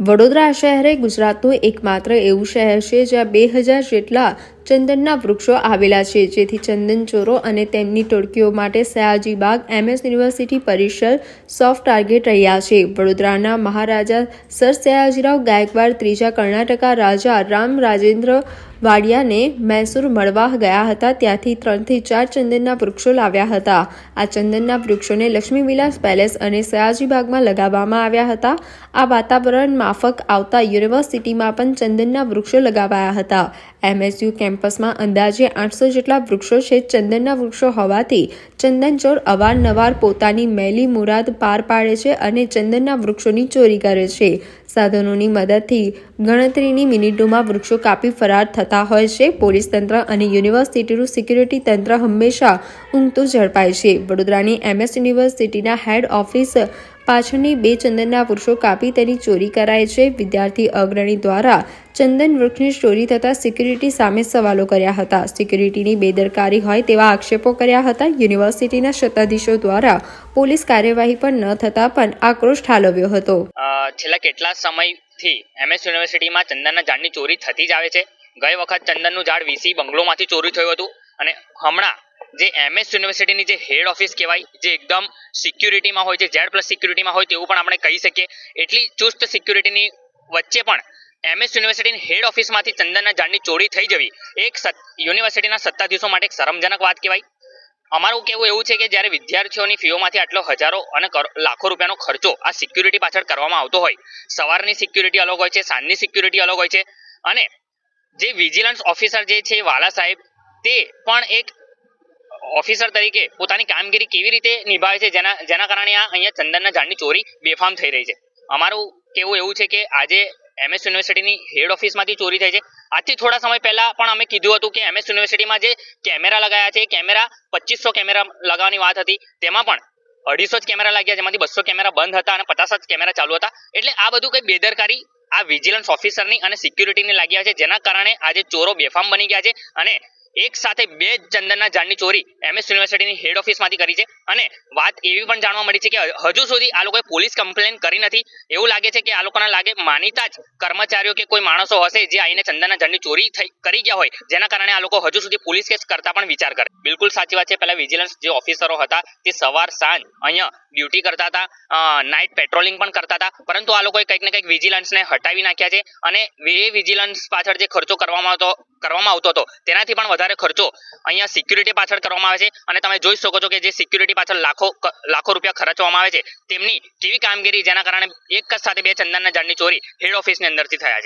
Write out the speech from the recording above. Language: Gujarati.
વડોદરા શહેર એ ગુજરાતનું એકમાત્ર એવું શહેર છે જ્યાં બે હજાર જેટલા ચંદનના વૃક્ષો આવેલા છે. જેથી ચંદન ચોરો અને તેમની ટોળકીઓ માટે સયાજીબાગ એમએસ યુનિવર્સિટી પરિસર સોફ્ટ ટાર્ગેટ રહ્યા છે. વડોદરાના મહારાજા સર સયાજીરાવ ગાયકવાડ, ત્રીજા કર્ણાટકા રાજા રામ રાજેન્દ્ર વાડિયાને મૈસૂર મળવા ગયા હતા. ત્યાંથી ત્રણથી ચાર ચંદનના વૃક્ષો લાવ્યા હતા. આ ચંદનના વૃક્ષોને લક્ષ્મી વિલાસ પેલેસ અને સયાજીબાગમાં લગાવવામાં આવ્યા હતા. આ વાતાવરણ માફક આવતા યુનિવર્સિટીમાં પણ ચંદનના વૃક્ષો લગાવાયા હતા. એમએસયુ કેમ્પસમાં અંદાજે આઠસો જેટલા વૃક્ષો છે ચંદનના વૃક્ષો હોવાથી ચંદનચોર અવારનવાર પોતાની મેલી મુરાદ પાર પાડે છે અને ચંદનના વૃક્ષોની ચોરી કરે છે. સાધનોની મદદથી ગણતરીની મિનિટોમાં વૃક્ષો કાપી ફરાર થતા હોય છે. પોલીસ તંત્ર અને યુનિવર્સિટીનું સિક્યુરિટી તંત્ર હંમેશા ઊંઘતું ઝડપાય છે. વડોદરાની એમએસ યુનિવર્સિટીના હેડ ઓફિસ પાછળની બે ચંદનના વૃક્ષો કાપી તેની ચોરી કરાય છે. વિદ્યાર્થી અગ્રણી દ્વારા ચંદન વૃક્ષની ચોરી થતાં સિક્યુરિટી સામે સવાલો કર્યા હતા. સિક્યુરિટીની બેદરકારી હોય તેવા આક્ષેપો કર્યા હતા. યુનિવર્સિટીના સત્તાધીશો દ્વારા પોલીસ કાર્યવાહી પણ ન થતાં પણ આક્રોશ ઠાલવ્યો હતો. છેલ્લા કેટલા સમયથી એમએસ યુનિવર્સિટીમાં ચંદનના ઝાડની ચોરી થતી જ આવે છે? ગઈ વખત ચંદનનું ઝાડ વીસી બંગલોમાંથી ચોરી થયું હતું અને હમણાં જે એમએસ યુનિવર્સિટીની જે હેડ ઓફિસ કહેવાય, જે એકદમ સિક્યુરિટીમાં હોય છે ઝેડ પ્લસ સિક્યુરિટીમાં હોય તેવું પણ આપણે કહી શકીએ. એટલી ચુસ્ત સિક્યુરિટીની વચ્ચે પણ એમએસ યુનિવર્સિટીની હેડ ઓફિસમાંથી ચંદનના ઝાડની ચોરી થઈ જવી, એક યુનિવર્સિટીના સત્તાધીશો માટે એક શરમજનક વાત કહેવાય. અમારું કહેવું એવું છે કે જ્યારે વિદ્યાર્થીઓની ફીઓમાંથી આટલો હજારો અને લાખો રૂપિયાનો ખર્ચો આ સિક્યુરિટી પાછળ કરવામાં આવતો હોય, સવારની સિક્યુરિટી અલગ હોય છે, સાંજની સિક્યુરિટી અલગ હોય છે. અને જે વિજિલન્સ ઓફિસર જે છે વાલા સાહેબ, તે પણ એક ઓફિસર તરીકે પોતાની કામગીરી કેવી રીતે નિભાવે છે, જેના જેના કારણે આ અહીંયા ચંદનના ઝાડની ચોરી બેફામ થઈ રહી છે. અમારું કેવું એવું છે કે આજે એમએસ યુનિવર્સિટીની હેડ ઓફિસમાંથી ચોરી થઈ છે. આજથી થોડા સમય પહેલા પણ અમે કીધું હતું કે એમએસ યુનિવર્સિટીમાં જે કેમેરા લગાયા છે, કેમેરા પચીસો કેમેરા લગાવવાની વાત હતી, તેમાં પણ અઢીસો જ કેમેરા લાગ્યા, જેમાંથી બસો કેમેરા બંધ હતા અને પચાસ જ કેમેરા ચાલુ હતા. એટલે આ બધું કંઈ બેદરકારી આ વિજિલન્સ ઓફિસરની અને સિક્યુરિટીની લાગ્યા છે, જેના કારણે આજે ચોરો બેફામ બની ગયા છે અને એક સાથે બે ચંદનના ઝાડની ચોરી એમએસ યુનિવર્સિટીની હેડ ઓફિસમાંથી કરી છે. અને વાત એવી પણ જાણવા મળી છે કે હજુ સુધી આ લોકોએ પોલીસ કમ્પ્લેન કરી નથી. એવું લાગે છે કે આ લોકોના લાગે માનીતા જ કર્મચારીઓ કે કોઈ માણસો હશે જે આઈને ચંદનના ઝાડની ચોરી થઈ, કરી ગયા હોય. જેના કારણે આ લોકો હજુ સુધી પોલીસ કેસ કરતા પણ વિચાર કરે. બિલકુલ સાચી વાત છે. પહેલા વિજિલન્સ જે ઓફિસરો હતા, તે સવાર સાંજ અહીંયા ડ્યુટી કરતા હતા નાઇટ પેટ્રોલિંગ પણ કરતા હતા. પરંતુ આ લોકોએ કંઈક ને કંઈક વિજિલન્સને હટાવી નાખ્યા છે. અને એ વિજિલન્સ પાછળ જે ખર્ચો કરવામાં આવતો કરવામાં આવતો હતો, તેનાથી પણ વધારે ખર્ચો અહીંયા સિક્યુરિટી પાછળ કરવામાં આવે છે અને તમે જોઈ શકો છો કે જે સિક્યુરિટી પાછળ લાખો લાખો રૂપિયા ખર્ચવામાં આવે છે, તેમની કેવી કામગીરી જેના કારણે એક જ સાથે બે ચંદનના ઝાડની ચોરી હેડ ઓફિસની અંદરથી થયા છે.